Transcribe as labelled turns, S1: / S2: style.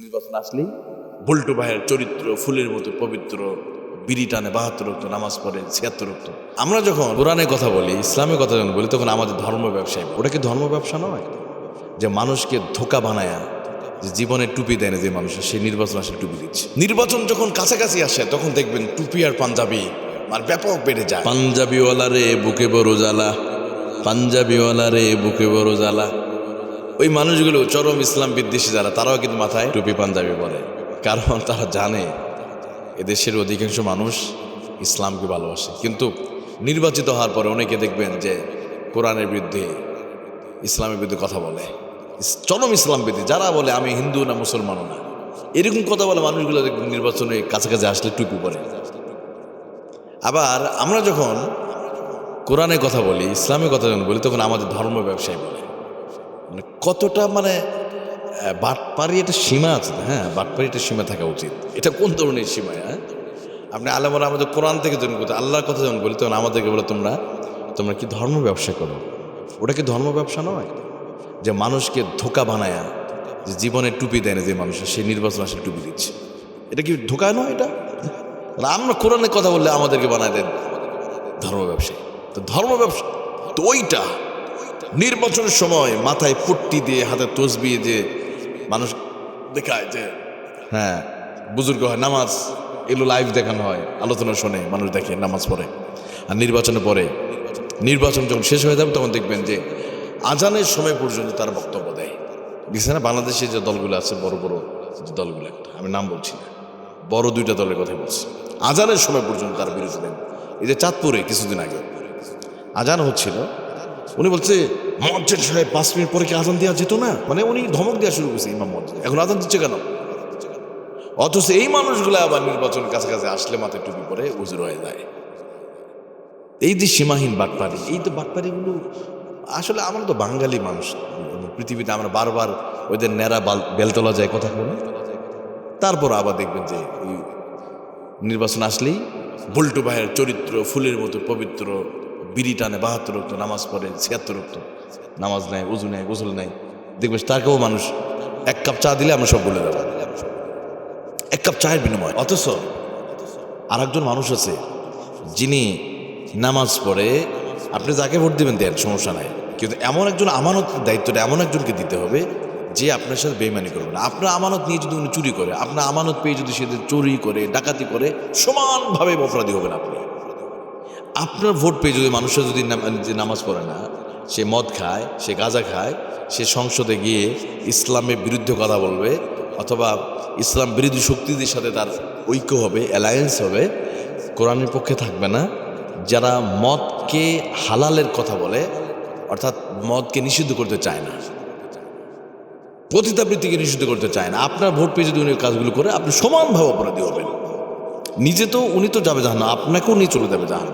S1: নির্বাচন আসলেই বল্টু ভাইয়ের চরিত্র, ফুলের মতো পবিত্র, বিড়ি টানে বাহাত্তর রক্ত, নামাজ পড়ে ছিয়াত্তর রক্ত। আমরা যখন কোরআনের কথা বলি, ইসলামের কথা যখন বলি, তখন আমাদের ধর্ম ব্যবসায়ী, ওটা কি ধর্ম ব্যবসা নয়? যে মানুষকে ধোকা বানায়া যে জীবনে টুপি দেয় না যে মানুষের সেই নির্বাচন আসলে টুপি দিচ্ছে। নির্বাচন যখন কাছাকাছি আসে, তখন দেখবেন টুপি আর পাঞ্জাবি আর ব্যাপক বেড়ে যায়। পাঞ্জাবিওয়ালা রে, বুকে বড় জ্বালা। পাঞ্জাবিওয়ালা রে, বুকে বড় জ্বালা। ওই মানুষগুলো চরম ইসলাম বিদ্বেষী যারা, তারাও কিন্তু মাথায় টুপি পাঞ্জাবি পরে। কারণ তারা জানে, এদেশের অধিকাংশ মানুষ ইসলামকে ভালোবাসে। কিন্তু নির্বাচিত হওয়ার পরে অনেকে দেখবেন যে, কোরআনের বিরুদ্ধে, ইসলামের বিরুদ্ধে কথা বলে। চরম ইসলাম বিদ্বেষী। যারা বলে, আমি হিন্দু না মুসলমানও না। এরকম কথা বলে মানুষগুলো নির্বাচনে কাছাকাছি আসলে টুপি পরে। আবার আমরা যখন কোরআনের কথা বলি, ইসলামের কথা যখন বলি, তখন আমাদের ধর্ম ব্যবসায়ী বলে। মানে কতটা মানে আহ, বাটপারি একটা সীমা আছে হ্যাঁ বাটপারি একটা সীমা থাকা উচিত। এটা কোন ধরনের সীমা হ্যাঁ? আপনি আলমরা আমাদের কোরআন থেকে যখন কথা আল্লাহর কথা যখন বলি তখন আমাদেরকে বলে তোমরা তোমরা কি ধর্ম ব্যবসা করো? ওটা কি ধর্ম ব্যবসা নয়? যে মানুষকে ধোকা বানায়া যে জীবনে টুপি দেয় না যে মানুষের সেই নির্বাচন আসে টুপি দিচ্ছে। এটা কি ধোকা নয় এটা? আমরা কোরআনের কথা বললে আমাদেরকে বানায় দেন ধর্ম ব্যবসায়ী। তো ধর্ম ব্যবসা তো ওইটা নির্বাচনের সময় মাথায় পুট্টি দিয়ে, হাতে তসবি যে মানুষ দেখায় যে হ্যাঁ বুজুর্গ হয়, নামাজ, এগুলো লাইভ দেখানো হয়, আলোচনা শোনে, মানুষ দেখে নামাজ পড়ে। আর নির্বাচনের পরে নির্বাচন যখন শেষ হয়ে যাবে, তখন দেখবেন যে আজানের সময় পর্যন্ত তার বক্তব্য দেয়। বুঝছে না? বাংলাদেশে যে দলগুলো আছে, বড় বড় যে দলগুলো, একটা, আমি নাম বলছি না। বড় দুইটা দলের কথা বলছি। আজানের সময় পর্যন্ত তার বিরোধী দেন এই যে চাঁদপুরে কিছুদিন আগে, আজান হচ্ছিল, উনি বলছে মজ্জের সাহেব পাঁচ মিনিট পরে কি আজান দেওয়া যেত না? মানে উনি ধমক দেওয়া শুরু করছে ইমাম মজ্জেদ। এখন আজান দিচ্ছে কেন? অথচ এই মানুষগুলো আবার নির্বাচন কাছাকাছি আসলে মাথায় টুপি পরে উজুর হয়ে যায়। এই যে সীমাহীন বাটপারি, এই তো বাটপারিগুলো আসলে আমরা তো বাঙালি মানুষ। পৃথিবীতে আমরা বারবার ওদের ন্যাড়া বেলতলা যায় কথা বলি। তারপর আবার দেখবেন যে নির্বাচন আসলেই বল্টু ভাইয়ের চরিত্র, ফুলের মতো পবিত্র, বিড়ি টানে বাহাত্তর রক্ত, নামাজ পড়ে ছিয়াত্তর রক্ত। নামাজ নেয় উজু নেয় গোসল নেয় দেখবেন তাকেও মানুষ এক কাপ চা দিলে আমরা সব বলে দেবো। এক কাপ চায়ের বিনিময়। অথচ আর একজন মানুষ আছে, যিনি নামাজ পড়ে, আপনি যাকে ভোট দিবেন দেন, সমস্যা নাই। কিন্তু এমন একজন আমানত দায়িত্বটা এমন একজনকে দিতে হবে, যে আপনার সাথে বেইমানি করবে না। আপনার আমানত নিয়ে যদি উনি চুরি করে, আপনার আমানত পেয়ে যদি সে চুরি করে, ডাকাতি করে, সমানভাবে অপরাধী হবেন আপনি। আপনার ভোট পেয়ে যদি মানুষের যদি নামাজ পড়ে না সে মদ খায়, সে গাঁজা খায়, সে সংসদে গিয়ে ইসলামের বিরুদ্ধে কথা বলবে অথবা ইসলাম বিরোধী শক্তিদের সাথে তার ঐক্য হবে অ্যালায়েন্স হবে, কোরআনের পক্ষে থাকবে না। যারা মদকে হালালের কথা বলে, অর্থাৎ মদকে নিষিদ্ধ করতে চায় না, পতিতাবৃত্তিকে নিষিদ্ধ করতে চায় না, আপনার ভোট পেয়ে যদি উনি কাজগুলো করে, আপনি সমানভাবে অপরাধী হবেন। নিজে তো উনি তো যাবে জাহান্ন আপনাকেও নিয়ে চলে যাবে জাহান্ন